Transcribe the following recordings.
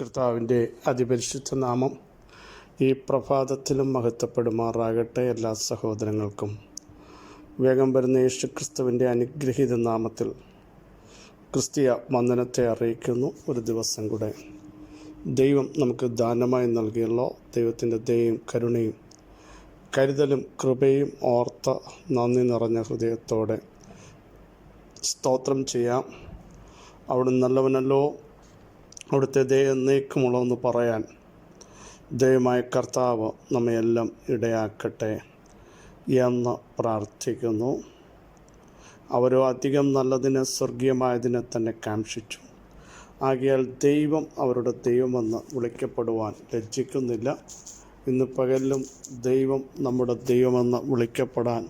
കർത്താവിന്റെ അതിപരിശുദ്ധ നാമം ഈ പ്രഭാതത്തിലും മഹത്വപ്പെടുമാറാകട്ടെ എല്ലാ സഹോദരങ്ങൾക്കും. വേഗം വരുന്ന യേശു ക്രിസ്തുവിന്റെ അനുഗ്രഹീത നാമത്തിൽ ക്രിസ്തീയ വന്ദനത്തെ അറിയിക്കുന്നു. ഒരു ദിവസം കൂടെ ദൈവം നമുക്ക് ദാനമായി നൽകിയല്ലോ. ദൈവത്തിന്റെ ദയയും കരുണയും കരുതലും കൃപയും ഓർത്ത നന്ദി നിറഞ്ഞ ഹൃദയത്തോടെ സ്തോത്രം ചെയ്യാം. അവിടെ നല്ലവനല്ലോ. അവിടുത്തെ എന്നേക്കുമുള്ളതെന്ന് പറയാൻ ദയമായ കർത്താവ് നമ്മയെല്ലാം ഇടയാക്കട്ടെ എന്ന് പ്രാർത്ഥിക്കുന്നു. അവരോ അധികം നല്ലതിനെ സ്വർഗീയമായതിനെ തന്നെ കാംക്ഷിച്ചു. ആകയാൽ ദൈവം അവരുടെ ദൈവമെന്ന് വിളിക്കപ്പെടുവാൻ ലജ്ജിക്കുന്നില്ല. ഇന്ന് പകലിലും ദൈവം നമ്മുടെ ദൈവമെന്ന് വിളിക്കപ്പെടാൻ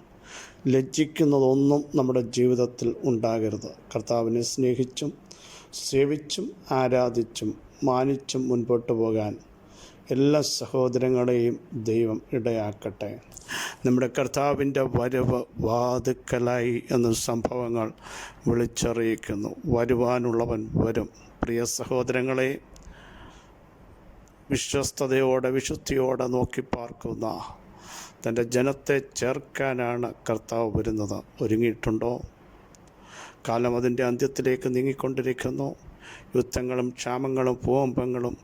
ലജ്ജിക്കുന്നതൊന്നും നമ്മുടെ ജീവിതത്തിൽ ഉണ്ടാകരുത്. കർത്താവിനെ സ്നേഹിച്ചും സേവിച്ചും ആരാധിച്ചും മാനിച്ചും മുൻപോട്ട് പോകാൻ എല്ലാ സഹോദരങ്ങളെയും ദൈവം ഇടയാക്കട്ടെ. നമ്മുടെ കർത്താവിന്റെ വരവ് വാതുക്കലായി എന്ന സംഭവങ്ങൾ വിളിച്ചറിയിക്കുന്നു. വരുവാനുള്ളവൻ വരും. പ്രിയ സഹോദരങ്ങളെ വിശ്വസ്തയോടെ വിശുദ്ധിയോടെ നോക്കി പാർക്കുന്ന തന്റെ ജനത്തെ ചേർക്കാനാണ് കർത്താവ് വരുന്നത്. ഒരുങ്ങിയിട്ടുണ്ടോ? കാലം അതിന്റെ അന്ത്യത്തിലേക്ക് നീങ്ങിക്കൊണ്ടിരിക്കുന്നു. യുദ്ധങ്ങളും ക്ഷാമങ്ങളും ഭൂകമ്പങ്ങളും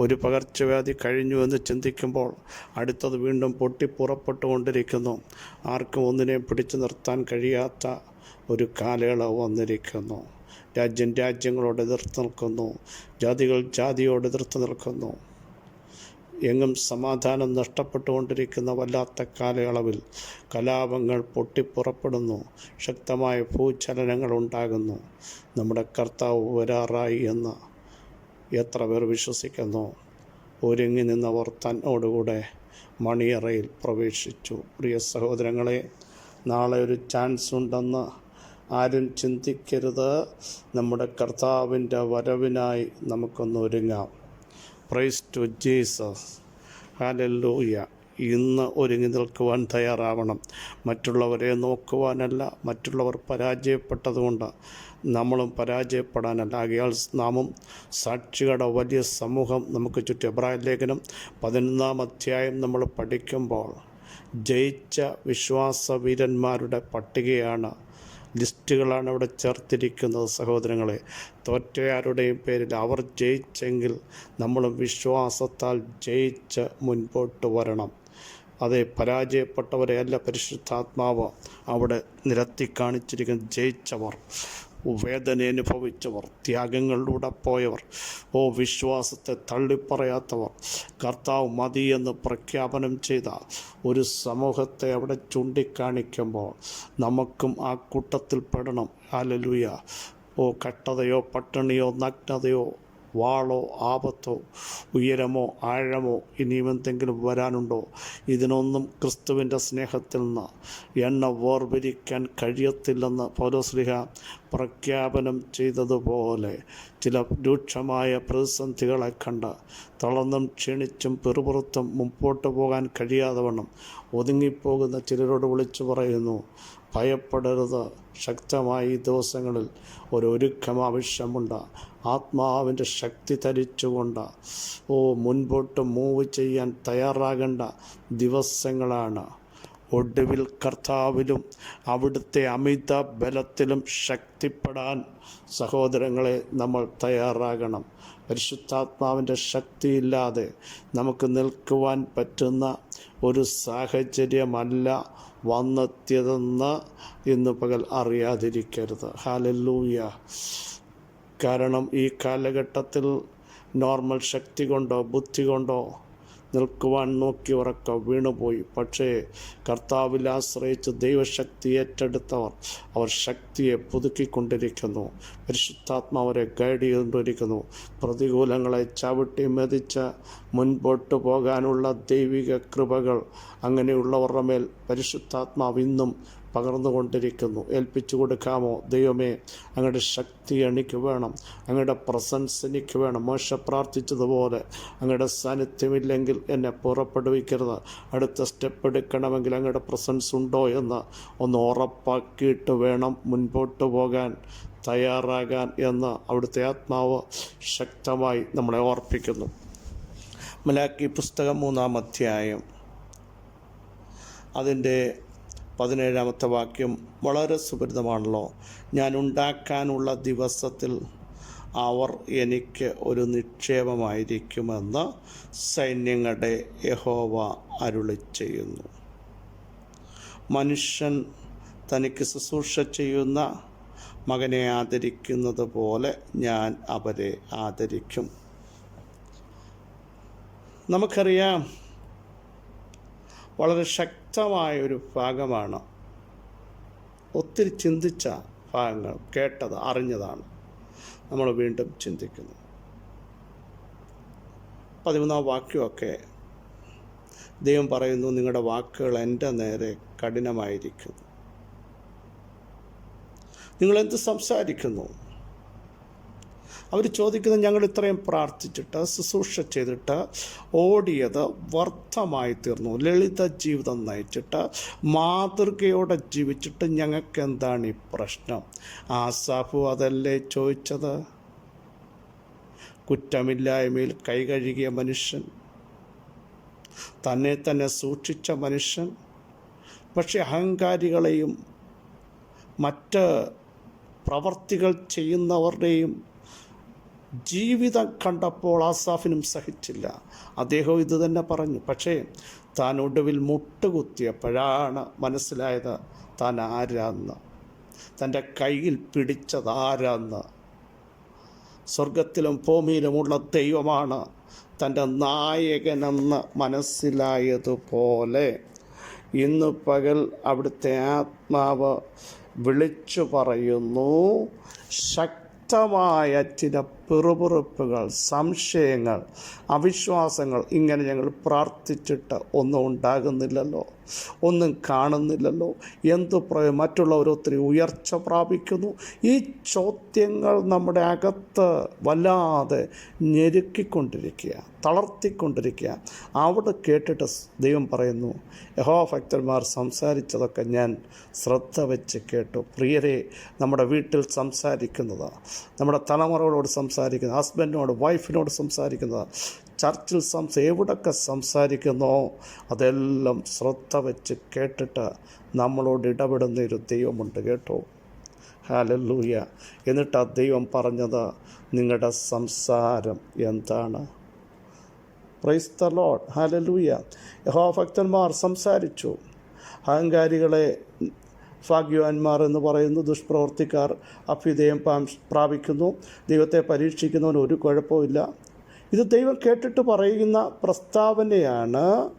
ഒരു പകർച്ചവ്യാധി കഴിഞ്ഞു എന്ന് ചിന്തിക്കുമ്പോൾ അടുത്തത് വീണ്ടും പൊട്ടിപ്പുറപ്പെട്ടുകൊണ്ടിരിക്കുന്നു ആർക്കും ഒന്നിനെയും പിടിച്ചു നിർത്താൻ കഴിയാത്ത ഒരു കാലയളവ് വന്നിരിക്കുന്നു. രാജ്യം രാജ്യങ്ങളോട് എതിർത്ത് നിൽക്കുന്നു. ജാതികൾ ജാതിയോട് എതിർത്ത് നിൽക്കുന്നു. എങ്ങും സമാധാനം നഷ്ടപ്പെട്ടുകൊണ്ടിരിക്കുന്ന വല്ലാത്ത കാലയളവിൽ കലാപങ്ങൾ പൊട്ടിപ്പുറപ്പെടുന്നു. ശക്തമായ ഭൂചലനങ്ങൾ ഉണ്ടാകുന്നു നമ്മുടെ കർത്താവ് വരാറായി എന്ന് എത്ര പേർ വിശ്വസിക്കുന്നു? ഒരുങ്ങി നിന്നവർ തന്നോടുകൂടെ മണിയറയിൽ പ്രവേശിച്ചു. പ്രിയ സഹോദരങ്ങളെ നാളെ ഒരു ചാൻസ് ഉണ്ടെന്ന് ആരും ചിന്തിക്കരുത്. നമ്മുടെ കർത്താവിന്റെ വരവിനായി നമുക്കൊന്ന് ഒരുങ്ങാം. പ്രൈസ് ടു ജീസസ് ഹാലല്ലൂയ ഇന്ന് ഒരുങ്ങി നിൽക്കുവാൻ തയ്യാറാവണം. മറ്റുള്ളവരെ നോക്കുവാനല്ല മറ്റുള്ളവർ പരാജയപ്പെട്ടതുകൊണ്ട് നമ്മളും പരാജയപ്പെടാനല്ല. ആകയാൽ നാമും സാക്ഷികളുടെ വലിയ സമൂഹം നമുക്ക് ചുറ്റും. എബ്രായ ലേഖനം പതിനൊന്നാം അധ്യായം നമ്മൾ പഠിക്കുമ്പോൾ ജയിച്ച വിശ്വാസവീരന്മാരുടെ പട്ടികയാണ് ലിസ്റ്റുകളാണ് ഇവിടെ ചേർത്തിരിക്കുന്നത് സഹോദരങ്ങളെ. തോറ്റയാരുടെയും പേരിൽ അവർ ജയിച്ചെങ്കിൽ നമ്മൾ വിശ്വാസത്താൽ ജയിച്ച് മുൻപോട്ട് വരണം. അതെ പരാജയപ്പെട്ടവരെ അല്ല പരിശുദ്ധാത്മാവ് അവിടെ നിരത്തി കാണിച്ചിരിക്കുന്ന ജയിച്ചവർ. വേദന അനുഭവിച്ചവർ ത്യാഗങ്ങളിലൂടെ പോയവർ ഓ വിശ്വാസത്തെ തള്ളിപ്പറയാത്തവർ കർത്താവ് മതിയെന്ന് പ്രഖ്യാപനം ചെയ്ത ഒരു സമൂഹത്തെ അവിടെ ചൂണ്ടിക്കാണിക്കുമ്പോൾ നമുക്കും ആ കൂട്ടത്തിൽ പെടണം. ഹാലലുയ ഓ കട്ടതയോ പട്ടിണിയോ നഗ്നതയോ വാളോ ആപത്തോ ഉയരമോ ആഴമോ ഇനിയുമെന്തെങ്കിലും വരാനുണ്ടോ? ഇതിനൊന്നും ക്രിസ്തുവിന്റെ സ്നേഹത്തിൽ നിന്ന് എണ്ണ വേർപിരിക്കാൻ കഴിയത്തില്ലെന്ന് പൗരസ്ലിഹ പ്രഖ്യാപനം ചെയ്തതുപോലെ ചില രൂക്ഷമായ പ്രതിസന്ധികളെ കണ്ട് തളർന്നും ക്ഷീണിച്ചും പെറുപുറത്തും മുമ്പോട്ട് പോകാൻ കഴിയാതെ വണ്ണം ഒതുങ്ങിപ്പോകുന്ന ചിലരോട് വിളിച്ചു പറയുന്നു ഭയപ്പെടരുത്. ശക്തമായി ഈ ദിവസങ്ങളിൽ ഒരുക്കം ആവശ്യമുണ്ട് ആത്മാവിന്റെ ശക്തി ധരിച്ചുകൊണ്ട്. ഓ മുൻപോട്ട് മൂവ് ചെയ്യാൻ തയ്യാറാകേണ്ട ദിവസങ്ങളാണ്. ഒടുവിൽ കർത്താവിലും അവിടുത്തെ അമിത ബലത്തിലും ശക്തിപ്പെടാൻ സഹോദരങ്ങളെ നമ്മൾ തയ്യാറാകണം. പരിശുദ്ധാത്മാവിന്റെ ശക്തിയില്ലാതെ നമുക്ക് നിൽക്കുവാൻ പറ്റുന്ന ഒരു സാഹചര്യമല്ല വന്നെത്തിയതെന്ന് ഇന്ന് പകൽ അറിയാതിരിക്കരുത്. ഹാലല്ലൂയ. കാരണം ഈ കാലഘട്ടത്തിൽ നോർമൽ ശക്തി കൊണ്ടോ ബുദ്ധി കൊണ്ടോ നിൽക്കുവാൻ നോക്കി ഉറക്കം വീണുപോയി. പക്ഷേ കർത്താവിൽ ആശ്രയിച്ച് ദൈവശക്തി ഏറ്റെടുത്തവർ അവർ ശക്തിയെ പുതുക്കിക്കൊണ്ടിരിക്കുന്നു. പരിശുദ്ധാത്മാവരെ ഗൈഡ് ചെയ്തുകൊണ്ടിരിക്കുന്നു. പ്രതികൂലങ്ങളെ ചവിട്ടി മെതിച്ച് മുൻപോട്ട് പോകാനുള്ള ദൈവിക കൃപകൾ അങ്ങനെയുള്ളവരുടെ മേൽ പരിശുദ്ധാത്മാവ് ഇന്നും പകർന്നുകൊണ്ടിരിക്കുന്നു. ഏൽപ്പിച്ചു കൊടുക്കാമോ? ദൈവമേ അങ്ങയുടെ ശക്തി എനിക്ക് വേണം. അങ്ങയുടെ പ്രസൻസ് എനിക്ക് വേണം. മോശ പ്രാർത്ഥിച്ചതുപോലെ അങ്ങയുടെ സാന്നിധ്യമില്ലെങ്കിൽ എന്നെ പുറപ്പെടുവിക്കരുത്. അടുത്ത സ്റ്റെപ്പ് എടുക്കണമെങ്കിൽ അങ്ങയുടെ പ്രസൻസ് ഉണ്ടോ എന്ന് ഒന്ന് ഉറപ്പാക്കിയിട്ട് വേണം മുൻപോട്ട് പോകാൻ തയ്യാറാകാൻ എന്ന് അവിടുത്തെ ആത്മാവ് ശക്തമായി നമ്മളെ ഓർപ്പിക്കുന്നു. മലാക്കി പുസ്തകം മൂന്നാം അധ്യായം. അതിന്റെ പതിനേഴാമത്തെ വാക്യം വളരെ സുപരിതമാണല്ലോ. ഞാൻ ഉണ്ടാക്കാനുള്ള ദിവസത്തിൽ അവർ എനിക്ക് ഒരു നിക്ഷേപമായിരിക്കുമെന്ന് സൈന്യങ്ങളുടെ യഹോവ അരുളി ചെയ്യുന്നു. മനുഷ്യൻ തനിക്ക് ശുശ്രൂഷ ചെയ്യുന്ന മകനെ ആദരിക്കുന്നത് പോലെ ഞാൻ അവരെ ആദരിക്കും. നമുക്കറിയാം വളരെ ശക്തമായ ഒരു ഭാഗമാണ്. ഒത്തിരി ചിന്തിച്ച ഭാഗങ്ങൾ കേട്ടത് അറിഞ്ഞതാണ് നമ്മൾ വീണ്ടും ചിന്തിക്കുന്നു പതിമൂന്നാം വാക്യമൊക്കെ ദൈവം പറയുന്നു നിങ്ങളുടെ വാക്കുകൾ എന്റെ നേരെ കഠിനമായിരിക്കുന്നു. നിങ്ങളെന്ത് സംസാരിക്കുന്നു? അവർ ചോദിക്കുന്നത് ഞങ്ങൾ ഇത്രയും പ്രാർത്ഥിച്ചിട്ട് ശുശ്രൂഷ ചെയ്തിട്ട് ഓടിയത് വർദ്ധമായി തീർന്നു. ലളിത ജീവിതം നയിച്ചിട്ട് മാതൃകയോടെ ജീവിച്ചിട്ട് ഞങ്ങൾക്ക് എന്താണ് ഈ പ്രശ്നം? ആസാഫു അതല്ലേ ചോദിച്ചത്? കുറ്റമില്ലായ്മയിൽ കൈകഴുകിയ മനുഷ്യൻ തന്നെ തന്നെ സൂക്ഷിച്ച മനുഷ്യൻ പക്ഷെ അഹങ്കാരികളെയും മറ്റ് പ്രവർത്തികൾ ചെയ്യുന്നവരുടെയും ജീവിതം കണ്ടപ്പോൾ ആസാഫിനും സഹിച്ചില്ല. അദ്ദേഹം ഇത് തന്നെ പറഞ്ഞു. പക്ഷേ താൻ ഒടുവിൽ മുട്ടുകുത്തിയപ്പോഴാണ് മനസ്സിലായത് താൻ ആരാന്ന്. തന്റെ കയ്യിൽ പിടിച്ചത് ആരാന്ന് സ്വർഗത്തിലും ഭൂമിയിലുമുള്ള ദൈവമാണ് തന്റെ നായകനെന്ന് മനസ്സിലായതുപോലെ ഇന്ന് പകൽ അവിടുത്തെ ആത്മാവ് വിളിച്ചു പറയുന്നു ശക്തമായ ചില പിറുപിറുപ്പുകൾ സംശയങ്ങൾ അവിശ്വാസങ്ങൾ ഇങ്ങനെ ഞങ്ങൾ പ്രാർത്ഥിച്ചിട്ട് ഒന്നും ഉണ്ടാകുന്നില്ലല്ലോ. ഒന്നും കാണുന്നില്ലല്ലോ. എന്തു മറ്റുള്ളവർ ഒത്തിരി ഉയർച്ച പ്രാപിക്കുന്നു. ഈ ചോദ്യങ്ങൾ നമ്മുടെ അകത്ത് വല്ലാതെ ഞെരുക്കിക്കൊണ്ടിരിക്കുക തളർത്തിക്കൊണ്ടിരിക്കുക. അവിടെ കേട്ടിട്ട് ദൈവം പറയുന്നു യഹോ ഭക്തന്മാർ സംസാരിച്ചതൊക്കെ ഞാൻ ശ്രദ്ധ വെച്ച് കേട്ടു. പ്രിയരെ നമ്മുടെ വീട്ടിൽ സംസാരിക്കുന്നത് നമ്മുടെ തലമുറകളോട് സംസാരിക്കുന്നത് ഹസ്ബൻഡിനോട് വൈഫിനോട് സംസാരിക്കുന്നത് ചർച്ചിൽ സംസ എവിടൊക്കെ സംസാരിക്കുന്നോ. അതെല്ലാം ശ്രദ്ധ വെച്ച് കേട്ടിട്ട് നമ്മളോട് ഇടപെടുന്ന ഒരു ദൈവമുണ്ട് കേട്ടോ. ഹാലല്ലൂയ എന്നിട്ട് ആ ദൈവം പറഞ്ഞത് നിങ്ങളുടെ സംസാരം എന്താണ്? പ്രൈസ് ദ ലോഡ് ഹാലലൂയ യഹോ ഭക്തന്മാർ സംസാരിച്ചു. അഹങ്കാരികളെ ഭാഗ്യവാന്മാർ എന്ന് പറയുന്നു. ദുഷ്പ്രവർത്തിക്കാർ അഭ്യുദയം പ്രാപിക്കുന്നു. ദൈവത്തെ പരീക്ഷിക്കുന്നവന് ഒരു കുഴപ്പമില്ല ഇത് ദൈവം കേട്ടിട്ട് പറയുന്ന പ്രസ്താവനയാണ്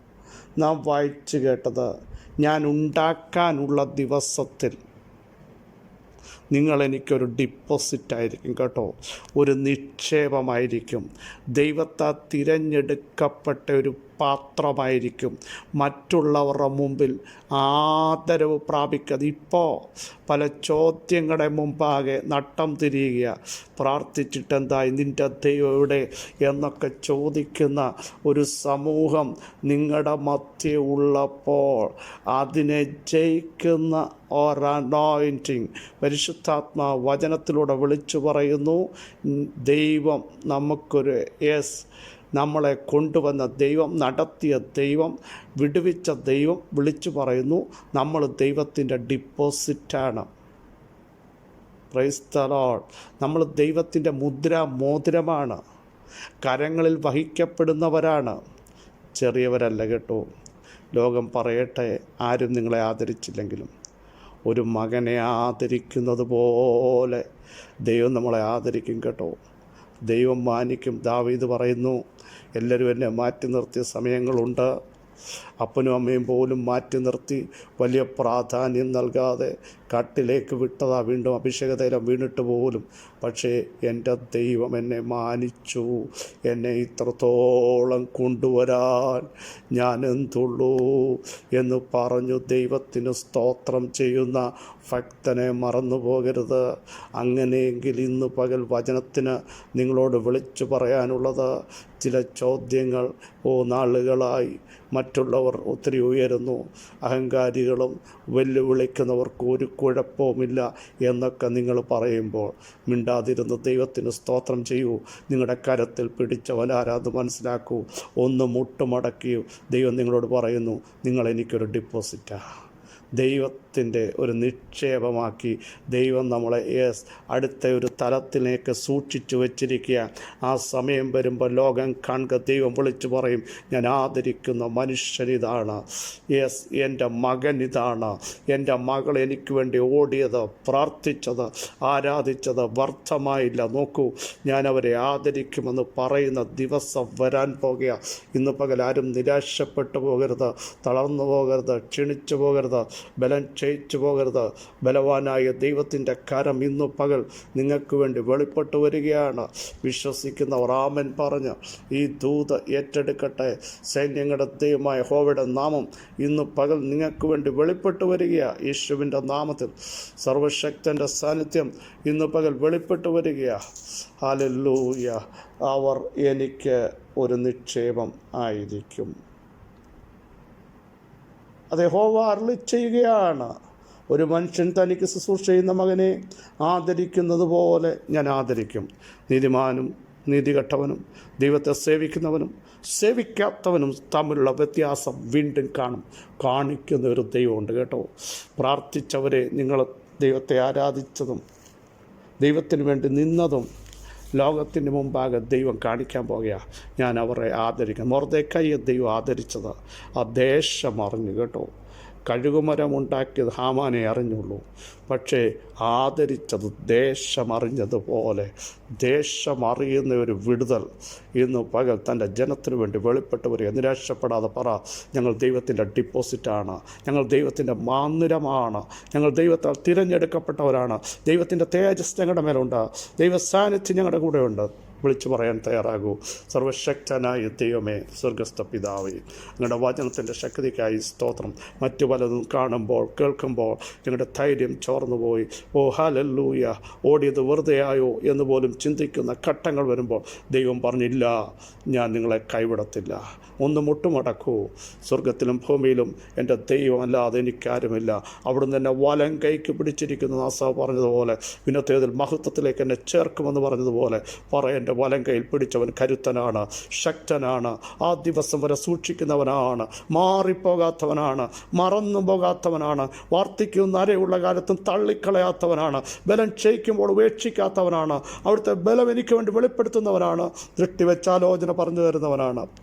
നാം വായിച്ചു കേട്ടത്. ഞാൻ ഉണ്ടാക്കാനുള്ള ദിവസത്തിൽ നിങ്ങൾ എനിക്കൊരു ഡിപ്പോസിറ്റ് ആയിരിക്കും കേട്ടോ. ഒരു നിക്ഷേപമായിരിക്കും. ദൈവത്താൽ തിരഞ്ഞെടുക്കപ്പെട്ട ഒരു പാത്രമായിരിക്കും. മറ്റുള്ളവരുടെ മുമ്പിൽ ആദരവ് പ്രാപിക്കുന്നത് ഇപ്പോൾ പല ചോദ്യങ്ങളുടെ മുമ്പാകെ നട്ടം തിരിയുക. പ്രാർത്ഥിച്ചിട്ട് എന്തായി നിന്റെ ദൈവം എവിടെ? എന്നൊക്കെ ചോദിക്കുന്ന ഒരു സമൂഹം നിങ്ങളുടെ മധ്യ ഉള്ളപ്പോൾ അതിനെ ജയിക്കുന്ന ഒരനോയിന്റിങ് പരിശുദ്ധാത്മാ വചനത്തിലൂടെ വിളിച്ചു പറയുന്നു. ദൈവം നമുക്കൊരു യെസ് നമ്മളെ കൊണ്ടുവന്ന ദൈവം നടത്തിയ ദൈവം വിടുവിച്ച ദൈവം വിളിച്ചു പറയുന്നു നമ്മൾ ദൈവത്തിന്റെ ഡിപ്പോസിറ്റാണ് ക്രൈസ്തലോൾ നമ്മൾ ദൈവത്തിന്റെ മുദ്ര മോതിരമാണ് കരങ്ങളിൽ വഹിക്കപ്പെടുന്നവരാണ്. ചെറിയവരല്ല കേട്ടോ. ലോകം പറയട്ടെ ആരും നിങ്ങളെ ആദരിച്ചില്ലെങ്കിലും. ഒരു മകനെ ആദരിക്കുന്നത് പോലെ ദൈവം നമ്മളെ ആദരിക്കും കേട്ടോ. ദൈവം മാനിക്കും. ദാവീദ് പറയുന്നു എല്ലാവരും എന്നെ മാറ്റി നിർത്തിയ സമയങ്ങളുണ്ട്. അപ്പനും അമ്മയും പോലും മാറ്റി നിർത്തി വലിയ പ്രാധാന്യം നൽകാതെ കാട്ടിലേക്ക് വിട്ടതാ വീണ്ടും അഭിഷേക തൈലം വീണിട്ട് പോലും. പക്ഷേ എന്റെ ദൈവം എന്നെ മാനിച്ചു. എന്നെ ഇത്രത്തോളം കൊണ്ടുവരാൻ ഞാൻ എന്തുള്ളൂ എന്ന് പറഞ്ഞു ദൈവത്തിന് സ്തോത്രം ചെയ്യുന്ന ഭക്തനെ മറന്നു പോകരുത്. അങ്ങനെയെങ്കിൽ ഇന്ന് പകൽ വചനത്തിന് നിങ്ങളോട് വിളിച്ചു പറയാനുള്ളത് ചില ചോദ്യങ്ങൾ ഓ നാളുകളായി മറ്റുള്ളവർ ഒത്തിരി ഉയരുന്നു. അഹങ്കാരികളും വെല്ലുവിളിക്കുന്നവർക്ക് ഒരു കുഴപ്പവുമില്ല എന്നൊക്കെ നിങ്ങൾ പറയുമ്പോൾ മിണ്ടാതിരുന്ന് ദൈവത്തിന് സ്തോത്രം ചെയ്യൂ. നിങ്ങളുടെ കരത്തിൽ പിടിച്ചവനാരാത് മനസ്സിലാക്കൂ. ഒന്ന് മുട്ടുമടക്കിയു ദൈവം നിങ്ങളോട് പറയുന്നു നിങ്ങൾ എനിക്കൊരു ഡിപ്പോസിറ്റാണ് ദൈവത്തിന്റെ ഒരു നിക്ഷേപമാക്കി ദൈവം നമ്മളെ അടുത്ത ഒരു തലത്തിലേക്ക് സൂക്ഷിച്ചു വച്ചിരിക്കുക. ആ സമയം വരുമ്പോൾ ലോകം കാണുക. ദൈവം വിളിച്ചു പറയും ഞാൻ ആദരിക്കുന്ന മനുഷ്യൻ ഇതാണ്. യെസ് എന്റെ മകൻ ഇതാണ്. എന്റെ മകൾ എനിക്ക് വേണ്ടി ഓടിയത് പ്രാർത്ഥിച്ചത് ആരാധിച്ചത് വ്യർത്ഥമായില്ല. നോക്കൂ ഞാൻ അവരെ ആദരിക്കുമെന്ന് പറയുന്ന ദിവസം വരാൻ പോകുക. ഇന്ന് പകൽ ആരും നിരാശപ്പെട്ടു പോകരുത് തളർന്നു പോകരുത് ക്ഷണിച്ചു പോകരുത്. ബലം ക്ഷയിച്ചു പോകരുത്. ബലവാനായ ദൈവത്തിന്റെ കരം ഇന്നു പകൽ നിങ്ങൾക്ക് വേണ്ടി വെളിപ്പെട്ടു വരികയാണ്. വിശ്വസിക്കുന്ന ആമൻ പറഞ്ഞ്. ഈ ദൂത് ഏറ്റെടുക്കട്ടെ. സൈന്യങ്ങളുടെ ദൈവമായ ഹോവയുടെ നാമം ഇന്ന് പകൽ നിങ്ങൾക്ക് വേണ്ടി വെളിപ്പെട്ടു വരികയാണ് യേശുവിന്റെ നാമത്തിൽ സർവശക്തന്റെ സാന്നിധ്യം ഇന്ന് പകൽ വെളിപ്പെട്ടു വരികയാണ് ഹാലല്ലൂയ. അവർ എനിക്ക് ഒരു നിക്ഷേപം ആയിരിക്കും. അത് യഹോവ ചെയ്യുകയാണ് ഒരു മനുഷ്യൻ തനിക്ക് ശുശ്രൂഷ ചെയ്യുന്ന മകനെ ആദരിക്കുന്നത് പോലെ ഞാൻ ആദരിക്കും. നീതിമാനും നീതികെട്ടവനും ദൈവത്തെ സേവിക്കുന്നവനും സേവിക്കാത്തവനും തമ്മിലുള്ള വ്യത്യാസം വീണ്ടും കാണും. കാണിക്കുന്ന ഒരു ദൈവമുണ്ട് കേട്ടോ. പ്രാർത്ഥിച്ചവരെ നിങ്ങൾ ദൈവത്തെ ആരാധിച്ചതും ദൈവത്തിന് വേണ്ടി നിന്നതും ലോകത്തിന് മുമ്പാകെ ദൈവം കാണിക്കാൻ പോകുകയാണ് ഞാൻ അവരെ ആദരിക്കും മൊറത്തേക്കയ്യെ ദൈവം ആദരിച്ചത്. ആ ദേശം അറിഞ്ഞു കേട്ടോ. കഴുകുമരമുണ്ടാക്കിയത് ഹാമാനെ അറിഞ്ഞുള്ളൂ. പക്ഷേ ആദരിച്ചത് ദേശമറിഞ്ഞതുപോലെ ദേശമറിയുന്ന ഒരു വിടുതൽ ഇന്ന് പകൽ തന്റെ ജനത്തിനു വേണ്ടി വെളിപ്പെട്ട് വരിക നിരാശപ്പെടാതെ പറ ഞങ്ങൾ ദൈവത്തിന്റെ ഡിപ്പോസിറ്റാണ് ഞങ്ങൾ ദൈവത്തിന്റെ മാന്ദിരമാണ് ഞങ്ങൾ ദൈവത്താൽ തിരഞ്ഞെടുക്കപ്പെട്ടവരാണ്. ദൈവത്തിന്റെ തേജസ് ഞങ്ങളുടെ മേലുണ്ട്. ദൈവ സാന്നിധ്യം ഞങ്ങളുടെ കൂടെയുണ്ട്. വിളിച്ചു പറയാൻ തയ്യാറാകൂ. സർവശക്തനായ ദൈവമേ സ്വർഗസ്ഥ പിതാവേ ഞങ്ങളുടെ വചനത്തിന്റെ ശക്തിക്കായി സ്തോത്രം. മറ്റു പലതും കാണുമ്പോൾ കേൾക്കുമ്പോൾ ഞങ്ങളുടെ ധൈര്യം ചോർന്നു പോയി ഓ ഹാലല്ലൂയ ഓടിയത് വെറുതെയായോ എന്ന് പോലും ചിന്തിക്കുന്ന ഘട്ടങ്ങൾ വരുമ്പോൾ ദൈവം പറഞ്ഞില്ല ഞാൻ നിങ്ങളെ കൈവിടത്തില്ല. ഒന്ന് മുട്ടുമടക്കൂ സ്വർഗത്തിലും ഭൂമിയിലും എന്റെ ദൈവമല്ലാതെ എനിക്കാരുമില്ല. അവിടുന്ന് എന്നെ വലം കൈക്ക് പിടിച്ചിരിക്കുന്ന നാസ പറഞ്ഞതുപോലെ. പിന്നത്തേതിൽ മഹത്വത്തിലേക്ക് എന്നെ ചേർക്കുമെന്ന് പറഞ്ഞതുപോലെ. പറ എന്റെ വലം കയ്യിൽ പിടിച്ചവൻ കരുത്തനാണ് ശക്തനാണ് ആ ദിവസം വരെ സൂക്ഷിക്കുന്നവനാണ് മാറിപ്പോകാത്തവനാണ് മറന്നു പോകാത്തവനാണ് വാർദ്ധക്യവും നരയുള്ള കാലത്തും തള്ളിക്കളയാത്തവനാണ് ബലം ക്ഷയിക്കുമ്പോൾ ഉപേക്ഷിക്കാത്തവനാണ് അവിടുത്തെ ബലം എനിക്ക് വേണ്ടി വെളിപ്പെടുത്തുന്നവനാണ് ദൃഷ്ടി വെച്ചാലോചന പറഞ്ഞു തരുന്നവനാണ്.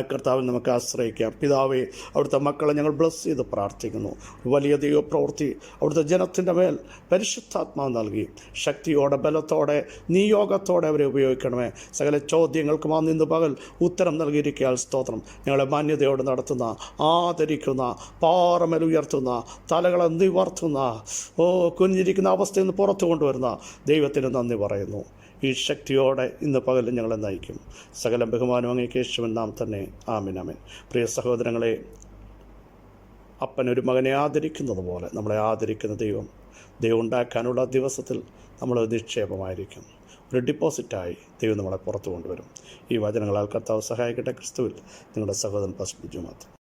കർത്താവിൽ നമുക്ക് ആശ്രയിക്കാം. പിതാവേ അവിടുത്തെ മക്കളെ ഞങ്ങൾ ബ്ലസ് ചെയ്ത് പ്രാർത്ഥിക്കുന്നു. വലിയ ദൈവപ്രവൃത്തി അവിടുത്തെ ജനത്തിന്റെ മേൽ പരിശുദ്ധാത്മാവ് നൽകി. ശക്തിയോടെ ബലത്തോടെ നിയോഗത്തോടെ അവരെ ഉപയോഗിക്കണമേ. സകല ചോദ്യങ്ങൾക്കും ആ നിന്ന് പകൽ ഉത്തരം നൽകിയിരിക്കാൻ സ്തോത്രം. ഞങ്ങളെ മാന്യതയോടെ നടത്തുന്ന ആദരിക്കുന്ന പാറമേൽ ഉയർത്തുന്ന തലകളെ നിവർത്തുന്ന ഓ കുഞ്ഞിരിക്കുന്ന അവസ്ഥയിൽ നിന്ന് പുറത്തു കൊണ്ടുവരുന്ന ദൈവത്തിന് നന്ദി പറയുന്നു. ഈ ശക്തിയോടെ ഇന്ന് പകലും ഞങ്ങളെ നയിക്കും. സകല ബഹുമാനം അങ്ങേക്ക് യേശുവൻ നാം തന്നെ. ആമിൻ ആമേൻ പ്രിയ സഹോദരങ്ങളെ അപ്പൻ ഒരു മകനെ ആദരിക്കുന്നത് പോലെ നമ്മളെ ആദരിക്കുന്ന ദൈവം ദൈവം ഉണ്ടാക്കാനുള്ള ദിവസത്തിൽ നമ്മൾ നിക്ഷേപമായിരിക്കും. ഒരു ഡിപ്പോസിറ്റായി ദൈവം നമ്മളെ പുറത്തു കൊണ്ടുവരും. ഈ വചനങ്ങളാൽ കർത്താവ് സഹായിക്കട്ടെ ക്രിസ്തുവിൽ നിങ്ങളുടെ സഹോദരൻ പ്രശ്നിച്ചു മാത്രം.